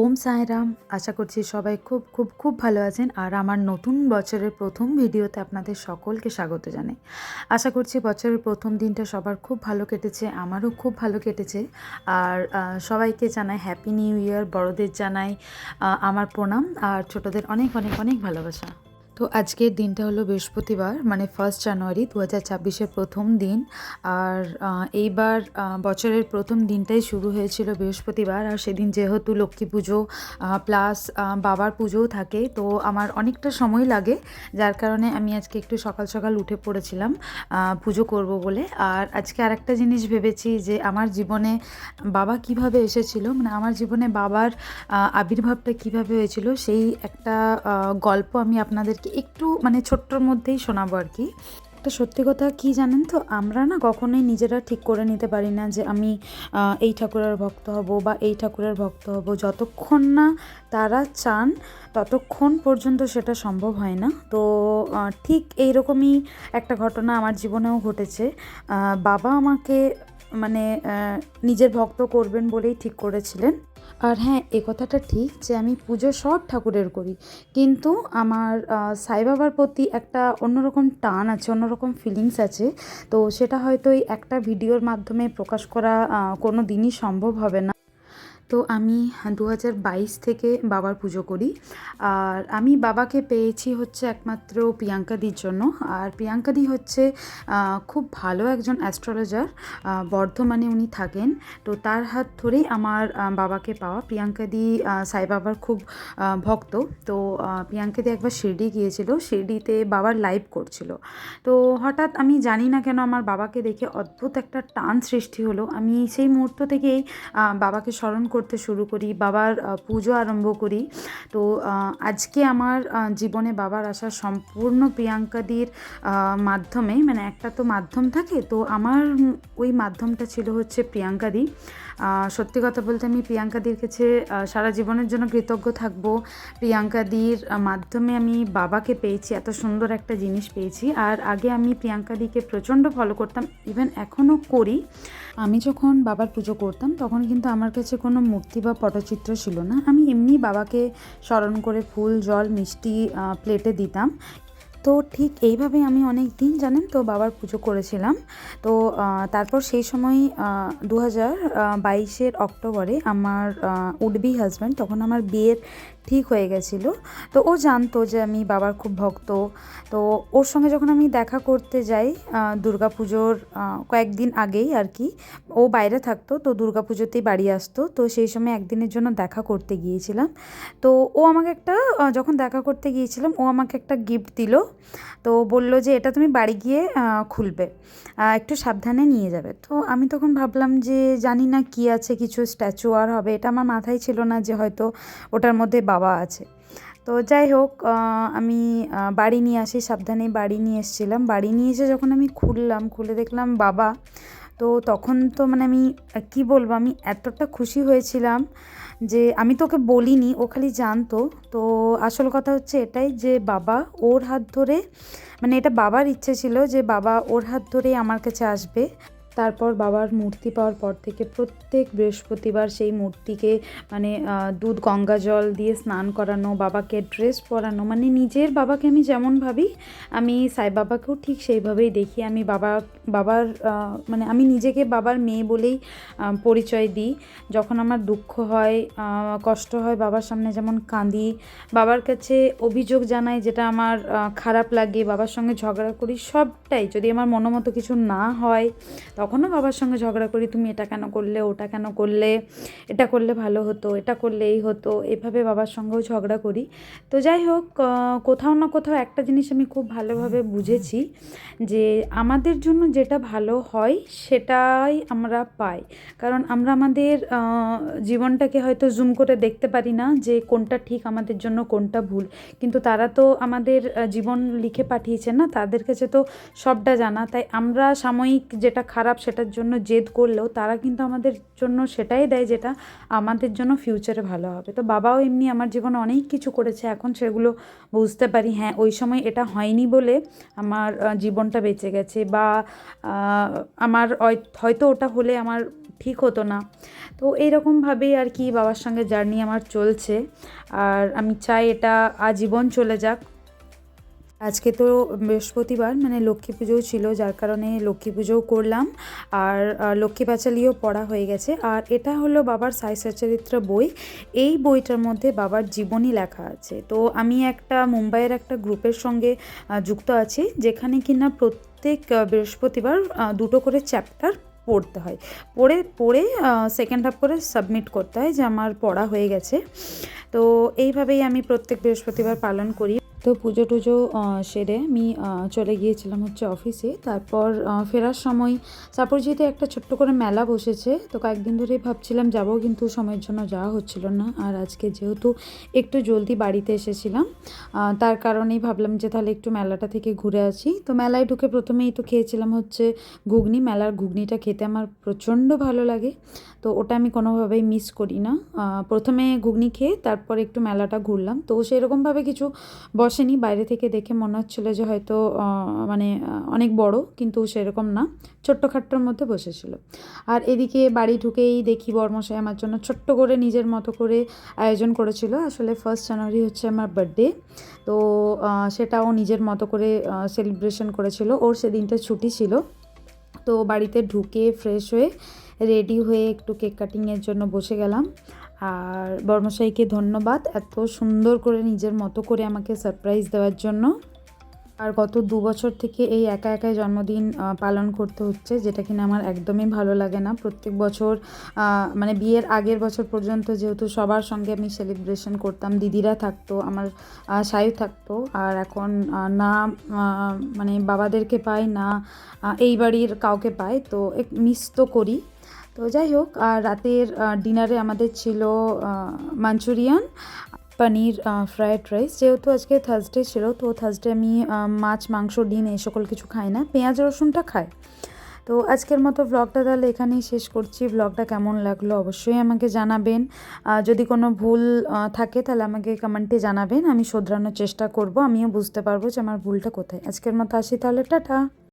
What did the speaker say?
ওম সাইরাম আশা করছি সবাই খুব খুব খুব ভালো আছেন আর আমার নতুন বছরের প্রথম ভিডিওতে আপনাদের সকলকে স্বাগত জানাই। আশা করছি বছরের প্রথম দিনটা সবার খুব ভালো কেটেছে, আমারও খুব ভালো কেটেছে। আর সবাইকে জানাই হ্যাপি নিউ ইয়ার বড়দের জানাই আমার প্রণাম আর ছোটদের অনেক অনেক অনেক ভালোবাসা। তো আজকের দিনটা হলো বৃহস্পতিবার মানে ফার্স্ট জানুয়ারি দু হাজার ছাব্বিশের প্রথম দিন। আর এইবার বছরের প্রথম দিনটাই শুরু হয়েছিল বৃহস্পতিবার। আর সেদিন যেহেতু লক্ষ্মী পুজো প্লাস বাবার পুজোও থাকে, তো আমার অনেকটা সময় লাগে। যার কারণে আমি আজকে একটু সকাল সকাল উঠে পড়েছিলাম পুজো করব বলে। আর আজকে আরেকটা জিনিস ভেবেছি যে আমার জীবনে বাবা কীভাবে এসেছিল মানে আমার জীবনে বাবার আবির্ভাবটা কীভাবে হয়েছিল, সেই একটা গল্প আমি আপনাদেরকে একটু মানে ছোট্টর মধ্যেই শোনাবো আর কি। তো সত্যি কথা কি জানেন তো, আমরা না কখনোই নিজেরা ঠিক করে নিতে পারি না যে আমি এই ঠাকুরের ভক্ত হব বা এই ঠাকুরের ভক্ত হব। যতক্ষণ না তারা চান, ততক্ষণ পর্যন্ত সেটা সম্ভব হয় না। তো ঠিক এইরকমই একটা ঘটনা আমার জীবনেও ঘটেছে। বাবা আমাকে মানে নিজের ভক্ত করবেন বলেই ঠিক করেছিলেন। আর হ্যাঁ এ কথাটা ঠিক যে আমি পুজো সব ঠাকুরের করি। কিন্তু আমার সাই বাবার প্রতি একটা অন্যরকম টান আছে, অন্যরকম ফিলিংস আছে। তো সেটা হয়তো এই একটা ভিডিওর মাধ্যমে প্রকাশ করা কোনো দিনই সম্ভব হবে না। তো আমি দু হাজার বাইশ থেকে বাবার পুজো করি। আর আমি বাবাকে পেয়েছি হচ্ছে একমাত্র প্রিয়াঙ্কাদির জন্য। আর প্রিয়াঙ্কাদি হচ্ছে খুব ভালো একজন অ্যাস্ট্রোলজার বর্ধমানে উনি থাকেন। তো তার হাত ধরেই আমার বাবাকে পাওয়া। প্রিয়াঙ্কাদি সাই বাবার খুব ভক্ত। তো প্রিয়াঙ্কাদি একবার শিরডি গিয়েছিল। শিরডিতে বাবার লাইভ করছিল। তো হঠাৎ আমি জানি না কেন আমার বাবাকে দেখে অদ্ভুত একটা টান সৃষ্টি হলো। আমি সেই মুহূর্ত থেকেই বাবাকে স্মরণ করতে শুরু করি, বাবার পুজো আরম্ভ করি। তো আজকে আমার জীবনে বাবার আসা সম্পূর্ণ প্রিয়াঙ্কাদির মাধ্যমে মানে একটা তো মাধ্যম থাকে, তো আমার ওই মাধ্যমটা ছিল হচ্ছে প্রিয়াঙ্কাদি সত্যি কথা বলতে আমি প্রিয়াঙ্কাদির কাছে সারা জীবনের জন্য কৃতজ্ঞ থাকব। প্রিয়াঙ্কাদির মাধ্যমে আমি বাবাকে পেয়েছি, এত সুন্দর একটা জিনিস পেয়েছি। আর আগে আমি প্রিয়াঙ্কাদিকে প্রচণ্ড ফলো করতাম ইভেন এখনও করি। আমি যখন বাবার পুজো করতাম, তখন কিন্তু আমার কাছে কোনো মূর্তি বা পটচিত্র ছিল না। আমি এমনি বাবাকে স্মরণ করে ফুল, জল, মিষ্টি প্লেটে দিতাম। তো ঠিক এইভাবে আমি অনেক দিন জানেন তো বাবার পুজো করেছিলাম। তো তারপর সেই সময় দু হাজার বাইশের অক্টোবরে আমার উডবি হাজব্যান্ড তখন আমার বিয়ের ঠিক হয়ে গেছিল। তো ও জানতো যে আমি বাবার খুব ভক্ত। তো ওর সঙ্গে যখন আমি দেখা করতে যাই দুর্গা পুজোর কয়েকদিন আগেই আর কি, ও বাইরে থাকতো, তো দুর্গা পুজোতেই বাড়ি আসতো। তো সেই সময় একদিনের জন্য দেখা করতে গিয়েছিলাম। তো ও আমাকে একটা যখন দেখা করতে গিয়েছিলাম, ও আমাকে একটা গিফট দিল। তো বলল যে, এটা তুমি বাড়ি গিয়ে খুলবে। একটু সাবধানে নিয়ে যাবে। তো আমি তখন ভাবলাম যে, জানি না কি আছে, কিছু স্ট্যাচু আর হবে। এটা আমার মাথায় ছিল না যে, হয়তো ওটার মধ্যে বাবা আছে। তো যাই হোক আমি বাড়ি নিয়ে আসি, সাবধানে বাড়ি নিয়ে এসেছিলাম। বাড়ি নিয়ে এসে যখন আমি খুললাম, খুলে দেখলাম বাবা, তো তখন তো মানে আমি, কি বলব, আমি এতটা খুশি হয়েছিলাম যে আমি তোকে বলিনি, ও খালি জানতো। তো আসল কথা হচ্ছে এটাই যে বাবা ওর হাত ধরে মানে এটা বাবার ইচ্ছে ছিল যে বাবা ওর হাত ধরেই আমার কাছে আসবে। তারপর বাবার মূর্তি পাওয়ার পর থেকে প্রত্যেক বৃহস্পতিবার সেই মূর্তিকে মানে দুধ, গঙ্গা জল দিয়ে স্নান করানো, বাবাকে ড্রেস পরানো মানে নিজের বাবাকে আমি যেমন ভাবি, আমি সাই বাবাকেও ঠিক সেইভাবেই দেখি। আমি বাবা, বাবার মানে আমি নিজেকে বাবার মেয়ে বলেই পরিচয় দিই। যখন আমার দুঃখ হয় কষ্ট হয়, বাবার সামনে যেমন কাঁদি, বাবার কাছে অভিযোগ জানাই যেটা আমার খারাপ লাগে, বাবার সঙ্গে ঝগড়া করি, সবটাই। যদি আমার মনোমতো কিছু না হয় তখনও বাবার সঙ্গে ঝগড়া করি, তুমি এটা কেন করলে, ওটা কেন করলে? এটা করলে ভালো হতো, এটা করলে এই হতো। এভাবে বাবার সঙ্গেও ঝগড়া করি। তো যাই হোক কোথাও না কোথাও একটা জিনিস আমি খুব ভালোভাবে বুঝেছি যে আমাদের জন্য যেটা ভালো হয়, সেটাই আমরা পাই। কারণ আমরা আমাদের জীবনটাকে হয়তো জুম করে দেখতে পারি না যে কোনটা ঠিক আমাদের জন্য, কোনটা ভুল। কিন্তু তারা তো আমাদের জীবন লিখে পাঠিয়েছে না, তাদের কাছে তো সবটা জানা। তাই আমরা সাময়িক যেটা খারাপ খারাপ সেটার জন্য জেদ করলেও তারা কিন্তু আমাদের জন্য সেটাই দেয় যেটা আমাদের জন্য ফিউচারে ভালো হবে। তো বাবাও এমনি আমার জীবনে অনেক কিছু করেছে, এখন সেগুলো বুঝতে পারি হ্যাঁ ওই সময় এটা হয়নি বলে আমার জীবনটা বেঁচে গেছে বা আমার হয়- হয়তো ওটা হলে আমার ঠিক হতো না। তো এইরকমভাবেই আর কি বাবার সঙ্গে জার্নি আমার চলছে। আর আমি চাই এটা আজীবন চলে যাক। আজকে তো বৃহস্পতিবার মানে লক্ষ্মী পুজোও ছিল, যার কারণে লক্ষ্মী পুজোও করলাম। আর লক্ষ্মী পাঁচালিও পড়া হয়ে গেছে। আর এটা হলো বাবার সাই সচরিত্র বই। এই বইটার মধ্যে বাবার জীবনী লেখা আছে। তো আমি একটা, মুম্বাইয়ের একটা গ্রুপের সঙ্গে যুক্ত আছি, যেখানে কিনা প্রত্যেক বৃহস্পতিবার দুটো করে চ্যাপ্টার পড়তে হয়। পড়ে পড়ে সেকেন্ড হাফ করে সাবমিট করতে হয় যে আমার পড়া হয়ে গেছে। তো এইভাবেই আমি প্রত্যেক বৃহস্পতিবার পালন করি। তো পুজো টুজো সেরে আমি চলে গিয়েছিলাম হচ্ছে অফিসে। তারপর ফেরার সময় সাপুরজিতে একটা ছোট্ট করে মেলা বসেছে, তো কয়েকদিন ধরেই ভাবছিলাম যাব কিন্তু সময়ের জন্য যাওয়া হচ্ছিল না। আর আজকে যেহেতু একটু জলদি বাড়িতে এসেছিলাম তার কারণেই ভাবলাম যে তাহলে একটু মেলাটা থেকে ঘুরে আসি। তো মেলায় ঢুকে প্রথমেই তো খেয়েছিলাম হচ্ছে ঘুগনি। মেলার ঘুগনিটা খেতে আমার প্রচণ্ড ভালো লাগে। তো ওটা আমি কোনোভাবেই মিস করি না। প্রথমে ঘুগনি খেয়ে তারপর একটু মেলাটা ঘুরলাম। তো সেরকমভাবে কিছু বসেনি, বাইরে থেকে দেখে মনে হচ্ছিল যে হয়তো মানে অনেক বড়, কিন্তু সেরকম না। ছোট্ট খাট্টোর মধ্যে বসেছিল। আর এদিকে বাড়ি ঢুকেই দেখি বর্মশাই আমার জন্য ছোট্ট করে নিজের মতো করে আয়োজন করেছিল। আসলে ফার্স্ট জানুয়ারি হচ্ছে আমার বার্থডে তো সেটাও নিজের মতো করে সেলিব্রেশন করেছিল। ওর সেদিনটা ছুটি ছিল। তো বাড়িতে ঢুকে ফ্রেশ হয়ে রেডি হয়ে একটু কেক কাটিংয়ের জন্য বসে গেলাম। আর বর্মশাইকে ধন্যবাদ এত সুন্দর করে নিজের মতো করে আমাকে সারপ্রাইজ দেওয়ার জন্য। আর গত দু বছর থেকে এই একা একাই জন্মদিন পালন করতে হচ্ছে, যেটা কিনা আমার একদমই ভালো লাগে না। প্রত্যেক বছর মানে বিয়ের আগের বছর পর্যন্ত যেহেতু সবার সঙ্গে আমি সেলিব্রেশন করতাম, দিদিরা থাকতো, আমার সায়ু থাকতো, আর এখন না মানে বাবাদেরকে পাই, না এই বাড়ির কাউকে পাই, তো এক মিস তো করি। তো যাই হোক, আর রাতের ডিনারে আমাদের ছিল মাঞ্চুরিয়ান পনির ফ্রায়েড রাইস যেহেতু আজকে থার্সডে ছিল, তো থার্সডে আমি মাছ, মাংস, ডিম এই সকল কিছু খাই না। পেঁয়াজ, রসুনটা খাই। তো আজকের মতো ব্লগটা তাহলে এখানেই শেষ করছি। ব্লগটা কেমন লাগল অবশ্যই আমাকে জানাবেন। যদি কোনো ভুল থাকে তাহলে আমাকে কমেন্টে জানাবেন। আমি শোধরানোর চেষ্টা করব। আমিও বুঝতে পারব যে আমার ভুলটা কোথায়। আজকের মতো আসি তাহলে, টাটা।